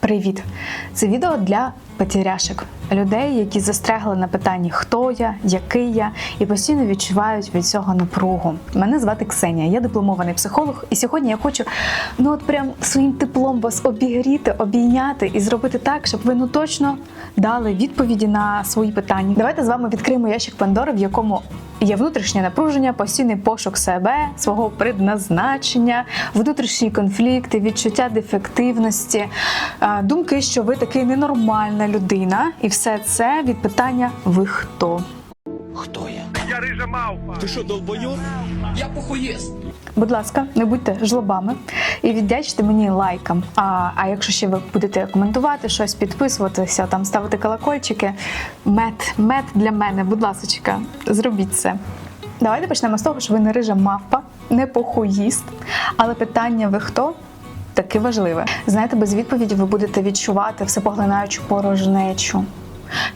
Привіт! Це відео для потеряшек, людей, які застрягли на питанні хто я, який я, і постійно відчувають від цього напругу. Мене звати Ксенія, я дипломований психолог, і сьогодні я хочу ну от прям своїм теплом вас обігріти, обійняти і зробити так, щоб ви ну точно дали відповіді на свої питання. Давайте з вами відкриємо ящик Пандори, в якому Є внутрішнє напруження, постійний пошук себе, свого предназначення, внутрішні конфлікти, відчуття дефективності, думки, що ви таки ненормальна людина, і все це від питання Ви хто? Хто я? Я рижа мавпа. Ти що, долбойоб? Я похуєст. Будь ласка, не будьте жлобами і віддячте мені лайком. А, а якщо ще ви будете коментувати щось, підписуватися, там ставити колокольчики, мед, мед для мене, будь ласка, зробіть це. Давайте почнемо з того, що ви не рижа мавпа, не похуїст, але питання ви хто? Таки важливе. Знаєте, без відповіді ви будете відчувати всепоглинаючу порожнечу,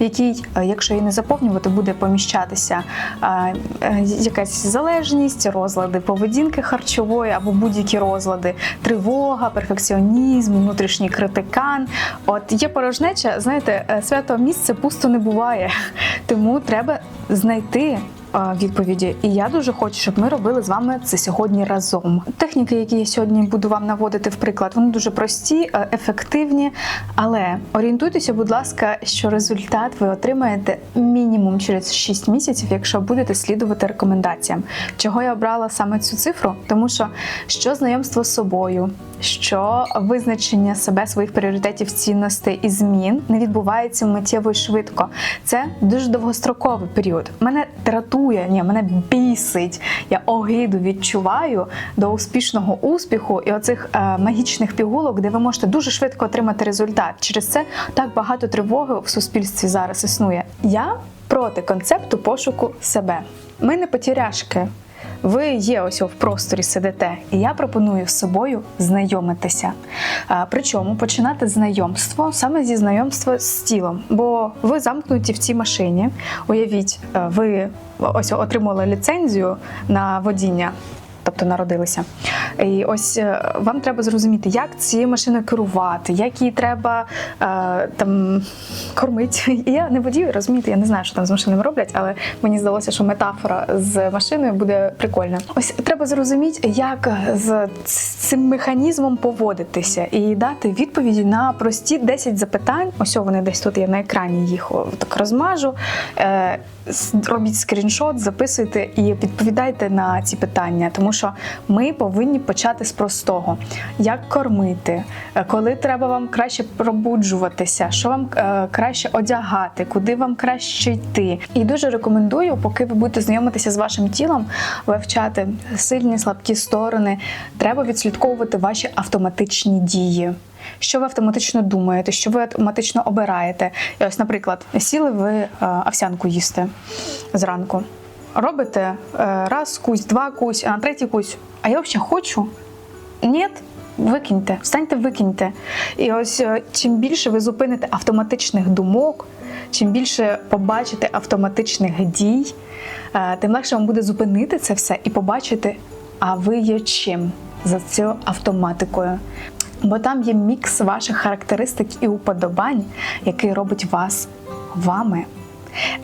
в якій, е, якщо її не заповнювати, буде поміщатися е, е, якась залежність, розлади поведінки харчової або будь-які розлади, тривога, перфекціонізм, внутрішній критикан. От є порожнеча, знаєте, свято місце пусто не буває, тому треба знайти. Відповіді, і я дуже хочу, щоб ми робили з вами це сьогодні разом. Техніки, які я сьогодні буду вам наводити в приклад, вони дуже прості, е, ефективні, але орієнтуйтеся, будь ласка, що результат ви отримаєте мінімум через 6 місяців, якщо будете слідувати рекомендаціям. Чого я обрала саме цю цифру? Тому що що знайомство з собою, що визначення себе, своїх пріоритетів, цінностей і змін не відбувається миттєво і швидко. Це дуже довгостроковий період. Мене дратує, ні, мене бісить. Я огиду відчуваю до успішного успіху і оцих е, магічних пігулок, де ви можете дуже швидко отримати результат. Через це так багато тривоги в суспільстві зараз існує. Я проти концепту пошуку себе. Ми не потеряшки. Ви є ось в просторі сидите, і я пропоную з собою знайомитися. Причому починати знайомство саме зі знайомства з тілом, бо ви замкнуті в цій машині. Уявіть, е, ви ось отримали ліцензію на водіння. Тобто народилися. І ось е, вам треба зрозуміти, як цією машиною керувати, як її треба е, там кормити. Я не водію, розумієте, я не знаю, що там з машинами роблять, але мені здалося, що метафора з машиною буде прикольна. Ось треба зрозуміти, як з цим механізмом поводитися і дати відповіді на прості 10 запитань. Ось вони десь тут я на екрані їх так розмажу. Е, робіть скріншот, записуйте і відповідайте на ці питання, тому ми повинні почати з простого: як кормити, е, коли треба вам краще пробуджуватися, що вам е, краще одягати, куди вам краще йти. І дуже рекомендую, поки ви будете знайомитися з вашим тілом, вивчати сильні слабкі сторони. Треба відслідковувати ваші автоматичні дії. Що ви автоматично думаєте, що ви автоматично обираєте? І ось, наприклад, сіли ви е, овсянку їсти зранку. Робите е, раз кусь, два кусь, а на третій кусь. А я взагалі хочу? Ні, викиньте, встаньте, викиньте. І ось е, чим більше ви зупините автоматичних думок, чим більше побачите автоматичних дій, е, тим легше вам буде зупинити це все і побачити, а ви є чим за цією автоматикою. Бо там є мікс ваших характеристик і уподобань, який робить вас вами.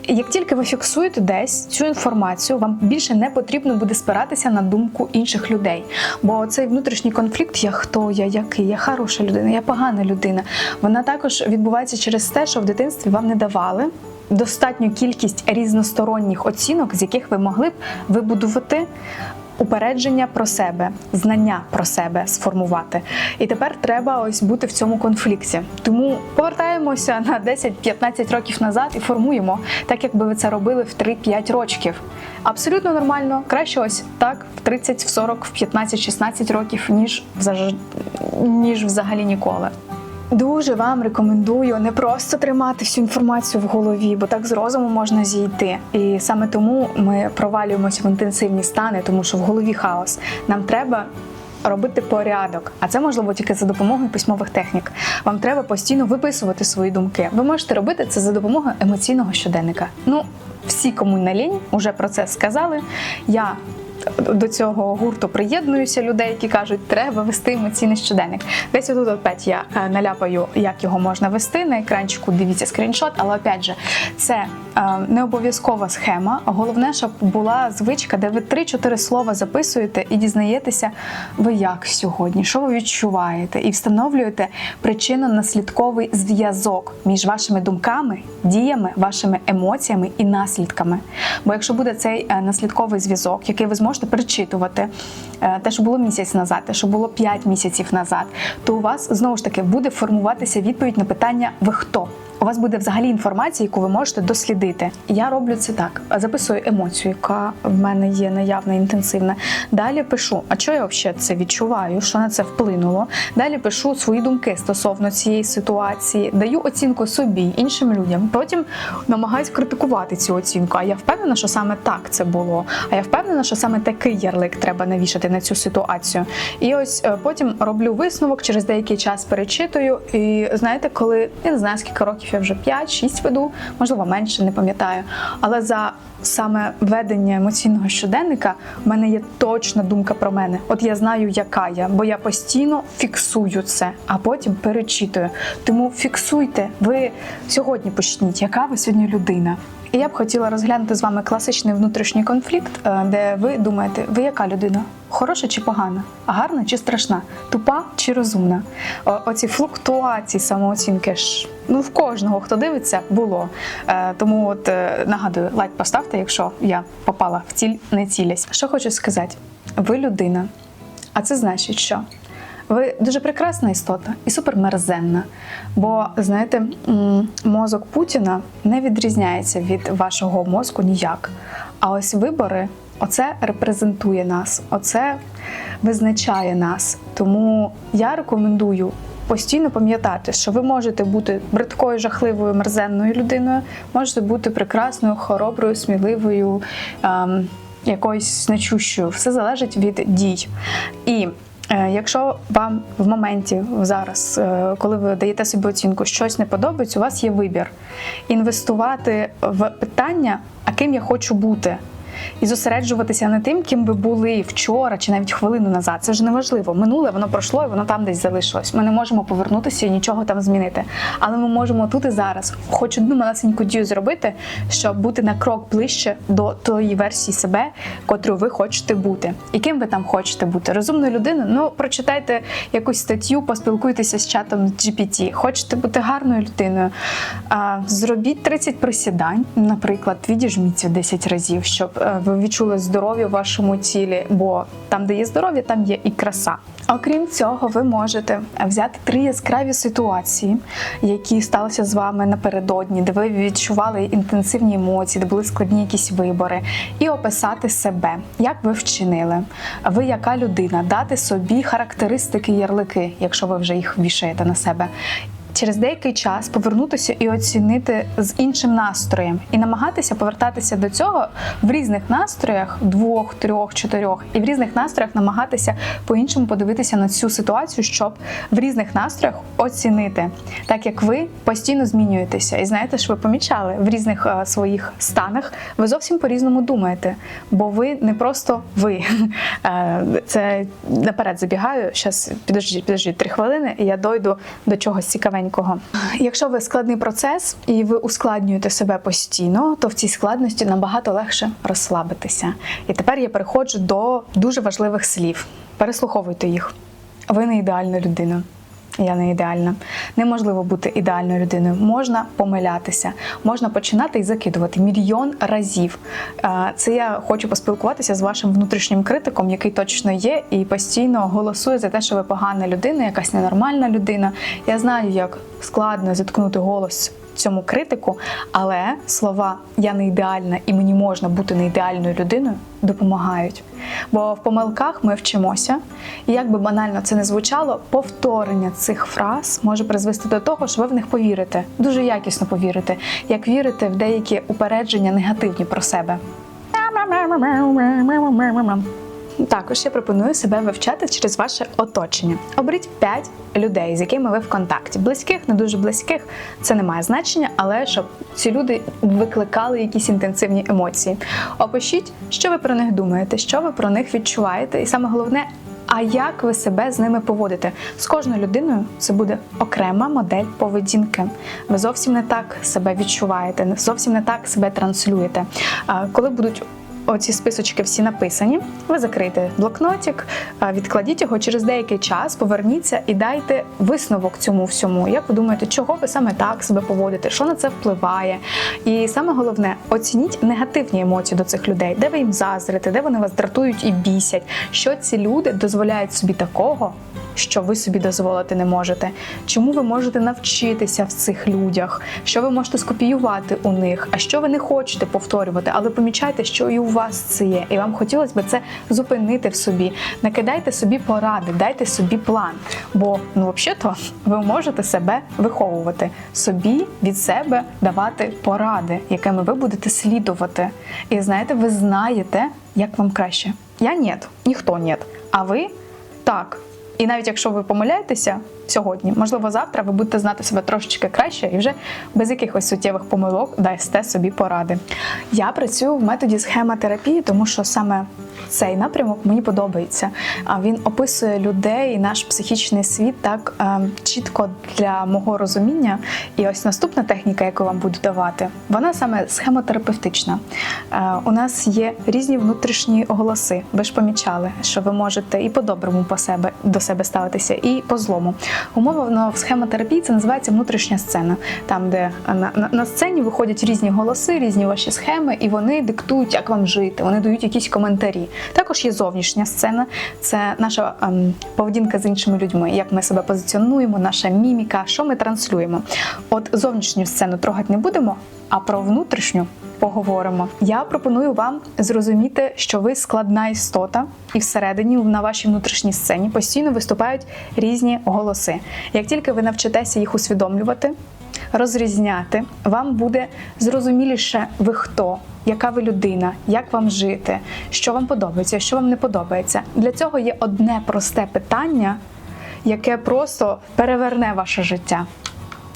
Як тільки ви фіксуєте десь цю інформацію, вам більше не потрібно буде спиратися на думку інших людей. Бо цей внутрішній конфлікт, я хто, я який, я хороша людина, я погана людина. Вона також відбувається через те, що в дитинстві вам не давали достатню кількість різносторонніх оцінок, з яких ви могли б вибудувати упередження про себе, знання про себе сформувати. І тепер треба ось бути в цьому конфлікті. Тому повертаємося на 10-15 років назад і формуємо, так якби ви це робили в 3-5 років. Абсолютно нормально, краще ось так, в 30, в 40, в 15, 16 років, ніж ніж взагалі ніколи. Дуже вам рекомендую не просто тримати всю інформацію в голові, бо так з розуму можна зійти. І саме тому ми провалюємося в інтенсивні стани, тому що в голові хаос. Нам треба. Робити порядок, а це можливо тільки за допомогою письмових технік. Вам треба постійно виписувати свої думки. Ви можете робити це за допомогою емоційного щоденника. Ну, всі, кому не лінь, уже про це сказали. Я до цього гурту приєднуюся людей, які кажуть, треба вести емоційний щоденник. Десь отут опять я е, наляпаю, як його можна вести на екранчику. Дивіться скріншот, але опять же, це е, не обов'язкова схема. Головне, щоб була звичка, де ви 3-4 слова записуєте і дізнаєтеся, ви як сьогодні, що ви відчуваєте, і встановлюєте причинно-наслідковий зв'язок між вашими думками, діями, вашими емоціями і наслідками. Бо якщо буде цей е, наслідковий зв'язок, який ви зможете перечитувати, е, те, що було місяць назад, те, що було 5 місяців назад, то у вас знову ж таки буде формуватися відповідь на питання Ви хто? У вас буде взагалі інформація, яку ви можете дослідити. Я роблю це так: записую емоцію, яка в мене є наявна, інтенсивна. Далі пишу, а що я взагалі це відчуваю, що на це вплинуло. Далі пишу свої думки стосовно цієї ситуації, даю оцінку собі, іншим людям. Потім намагаюсь критикувати цю оцінку. А я впевнена, що саме так це було. А я впевнена, що саме такий ярлик треба навішати на цю ситуацію. І ось е, потім роблю висновок, через деякий час перечитую. І знаєте, коли я не знаю, скільки років я вже 5-6 веду, можливо, менше, не пам'ятаю. Але за саме ведення емоційного щоденника в мене є точна думка про мене. От я знаю, яка я, бо я постійно фіксую це, а потім перечитую. Тому фіксуйте, ви сьогодні почніть, яка ви сьогодні людина. І я б хотіла розглянути з вами класичний внутрішній конфлікт, е, де ви думаєте, ви яка людина? Хороша чи погана? Гарна чи страшна? Тупа чи розумна? Оці флуктуації самооцінки ж ну в кожного, хто дивиться, було. Е, Тому от е, нагадую, лайк поставте, якщо я попала в ціль, не цілясь. Що хочу сказати? Ви людина. А це значить, що ви дуже прекрасна істота і супермерзенна. Бо знаєте, мозок Путіна не відрізняється від вашого мозку ніяк. А ось вибори, оце репрезентує нас, оце визначає нас. Тому я рекомендую. Постійно пам'ятати, що ви можете бути бридкою, жахливою, мерзенною людиною, можете бути прекрасною, хороброю, сміливою, ем, якоюсь значущою. Все залежить від дій. І Якщо вам в моменті зараз, е, коли ви даєте собі оцінку, щось не подобається, у вас є вибір інвестувати в питання, а ким я хочу бути. І зосереджуватися не тим, ким ви були вчора чи навіть хвилину назад. Це ж не важливо. Минуле воно пройшло і воно там десь залишилось. Ми не можемо повернутися і нічого там змінити. Але ми можемо тут і зараз, хоч одну малесеньку дію зробити, щоб бути на крок ближче до тої версії себе, котру ви хочете бути. І ким ви там хочете бути? Розумною людиною? Ну прочитайте якусь статтю, поспілкуйтеся з чатом GPT. Хочете бути гарною людиною? Зробіть 30 присідань, наприклад, відіжміться 10 разів, щоб ви відчули здоров'я в вашому тілі, бо там, де є здоров'я, там є і краса. Окрім цього, ви можете взяти три яскраві ситуації, які сталися з вами напередодні, де ви відчували інтенсивні емоції, де були складні якісь вибори, і описати себе, як ви вчинили, ви яка людина, дати собі характеристики ярлики, якщо ви вже їх вішаєте на себе. Через деякий час повернутися і оцінити з іншим настроєм, і намагатися повертатися до цього в різних настроях, двох, трьох, чотирьох, і в різних настроях намагатися по-іншому подивитися на цю ситуацію, щоб в різних настроях оцінити, так як ви постійно змінюєтеся. І знаєте, що ви помічали в різних е, своїх станах, ви зовсім по-різному думаєте, бо ви не просто ви. Е, Це наперед забігаю. Зараз підождіть, підождіть три хвилини, і я дойду до чогось цікавенького. Якщо ви складний процес і ви ускладнюєте себе постійно, то в цій складності набагато легше розслабитися. І тепер я переходжу до дуже важливих слів. Переслуховуйте їх. Ви не ідеальна людина. Я не ідеальна. Неможливо бути ідеальною людиною. Можна помилятися, можна починати і закидувати мільйон разів. Це я хочу поспілкуватися з вашим внутрішнім критиком, який точно є, і постійно голосує за те, що ви погана людина, якась ненормальна людина. Я знаю, як складно зіткнути голос цьому критику, але слова я не ідеальна і мені можна бути не ідеальною людиною допомагають. Бо в помилках ми вчимося, і як би банально це не звучало, повторення цих фраз може призвести до того, що ви в них повірите, дуже якісно повірите, як вірите в деякі упередження негативні про себе. Також я пропоную себе вивчати через ваше оточення. Оберіть 5 людей, з якими ви в контакті. Близьких, не дуже близьких, це не має значення, але щоб ці люди викликали якісь інтенсивні емоції. Опишіть, що ви про них думаєте, що ви про них відчуваєте, і саме головне. А як ви себе з ними поводите? З кожною людиною це буде окрема модель поведінки. Ви зовсім не так себе відчуваєте, не- зовсім не так себе транслюєте. Коли будуть оці списочки всі написані, ви закрийте блокнотик, відкладіть його через деякий час, поверніться і дайте висновок цьому всьому. Як ви думаєте, чого ви саме так себе поводите? Що на це впливає? І саме головне, оцініть негативні емоції до цих людей, де ви їм заздрите, де вони вас дратують і бісять. Що ці люди дозволяють собі такого, що ви собі дозволити не можете. Чому ви можете навчитися в цих людях? Що ви можете скопіювати у них? А що ви не хочете повторювати? Але помічайте, що і у вас це є, і вам хотілося б це зупинити в собі. Накидайте собі поради, дайте собі план. Бо ну, взагалі-то ви можете себе виховувати, собі від себе давати поради, якими ви будете слідувати. І знаєте, ви знаєте, як вам краще. Я ні, ніхто ні. А ви так. І навіть якщо ви помиляєтеся сьогодні, можливо, завтра ви будете знати себе трошечки краще і вже без якихось суттєвих помилок дасте собі поради. Я працюю в методі схемотерапії, тому що саме цей напрямок мені подобається. А Він описує людей і наш психічний світ так е, чітко для мого розуміння. І ось наступна техніка, яку вам буду давати, вона саме схемотерапевтична. Е, У нас є різні внутрішні голоси. Ви ж помічали, що ви можете і по-доброму по себе до себе ставитися, і по злому. Умовно в схемотерапії це називається внутрішня сцена, там, де на, на, сцені виходять різні голоси, різні ваші схеми, і вони диктують, як вам жити. Вони дають якісь коментарі. Також є зовнішня сцена, це наша ем, поведінка з іншими людьми, як ми себе позиціонуємо, наша міміка, що ми транслюємо. От зовнішню сцену трогати не будемо, а про внутрішню поговоримо. Я пропоную вам зрозуміти, що ви складна істота, і всередині на вашій внутрішній сцені постійно виступають різні голоси. Як тільки ви навчитеся їх усвідомлювати, розрізняти, вам буде зрозуміліше ви хто. Яка ви людина, як вам жити, що вам подобається, що вам не подобається. Для цього є одне просте питання, яке просто переверне ваше життя.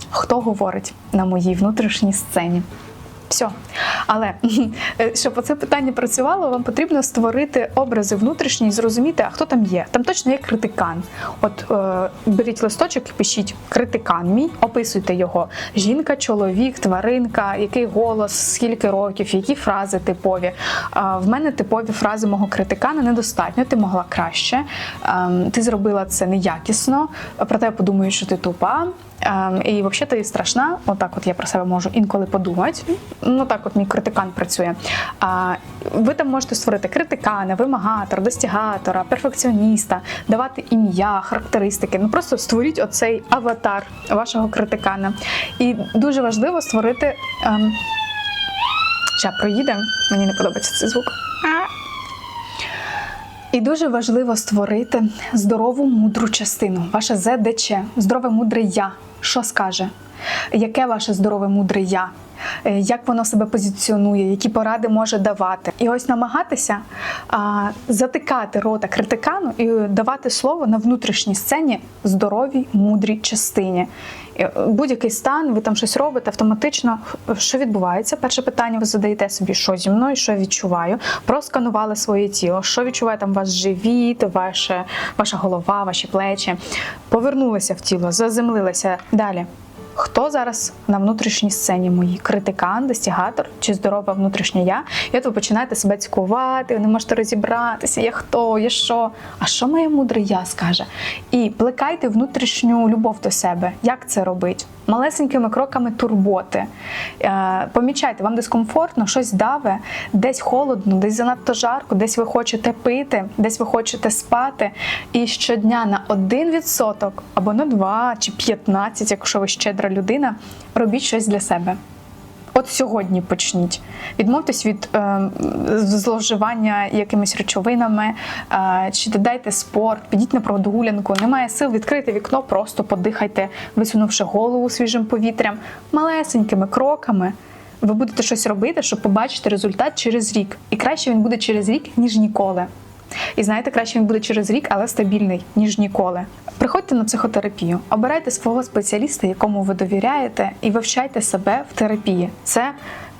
Хто говорить на моїй внутрішній сцені? Все. Але е, щоб це питання працювало, вам потрібно створити образи внутрішні і зрозуміти, а хто там є. Там точно є критикан. От е, беріть листочок і пишіть критикан мій, описуйте його. Жінка, чоловік, тваринка, який голос, скільки років, які фрази типові. А, в мене типові фрази мого критикана недостатньо. Ти могла краще. Ем, ти зробила це неякісно. Проте я подумаю, що ти тупа. Ем, і взагалі ти страшна, отак от я про себе можу інколи подумати. Ну так от мій критикан працює. А ви там можете створити критикана, вимагатора, достігатора, перфекціоніста, давати ім'я, характеристики. Ну просто створіть оцей аватар вашого критикана. І дуже важливо створити. Ем... Ща проїде, мені не подобається цей звук. І дуже важливо створити здорову мудру частину, ваше ЗДЧ, здорове мудре я. Що скаже? Яке ваше здорове мудре я? Е, Як воно себе позиціонує, які поради може давати, і ось намагатися а, затикати рота критикану і давати слово на внутрішній сцені здоровій, мудрій частині. Е, Будь-який стан, ви там щось робите автоматично. Що відбувається? Перше питання ви задаєте собі, що зі мною, що я відчуваю. Просканували своє тіло, що відчуває там ваш живіт, ваше, ваша голова, ваші плечі. Повернулися в тіло, заземлилися далі. Хто зараз на внутрішній сцені моїй? Критикан, достігатор чи здорова внутрішня я? І от ви починаєте себе цікувати, ви не можете розібратися, я хто, я що. А що моє мудре я скаже? І плекайте внутрішню любов до себе. Як це робить? Малесенькими кроками турботи. Е, помічайте, вам дискомфортно, щось даве, десь холодно, десь занадто жарко, десь ви хочете пити, десь ви хочете спати. І щодня на 1% або на 2 чи 15, якщо ви щедра людина, робіть щось для себе. От сьогодні почніть. Відмовтесь від е, зловживання якимись речовинами, е, чи додайте спорт, підіть на прогулянку. Немає сил відкрити вікно, просто подихайте, висунувши голову свіжим повітрям, малесенькими кроками. Ви будете щось робити, щоб побачити результат через рік. І краще він буде через рік, ніж ніколи. І знаєте, краще він буде через рік, але стабільний, ніж ніколи. Приходьте на психотерапію, обирайте свого спеціаліста, якому ви довіряєте, і вивчайте себе в терапії. Це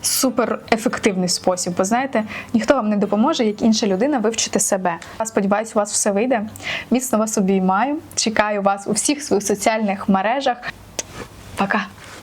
супер ефективний спосіб. Бо знаєте, ніхто вам не допоможе, як інша людина вивчити себе. Я сподіваюся, у вас все вийде. Міцно вас обіймаю. Чекаю вас у всіх своїх соціальних мережах. Пока!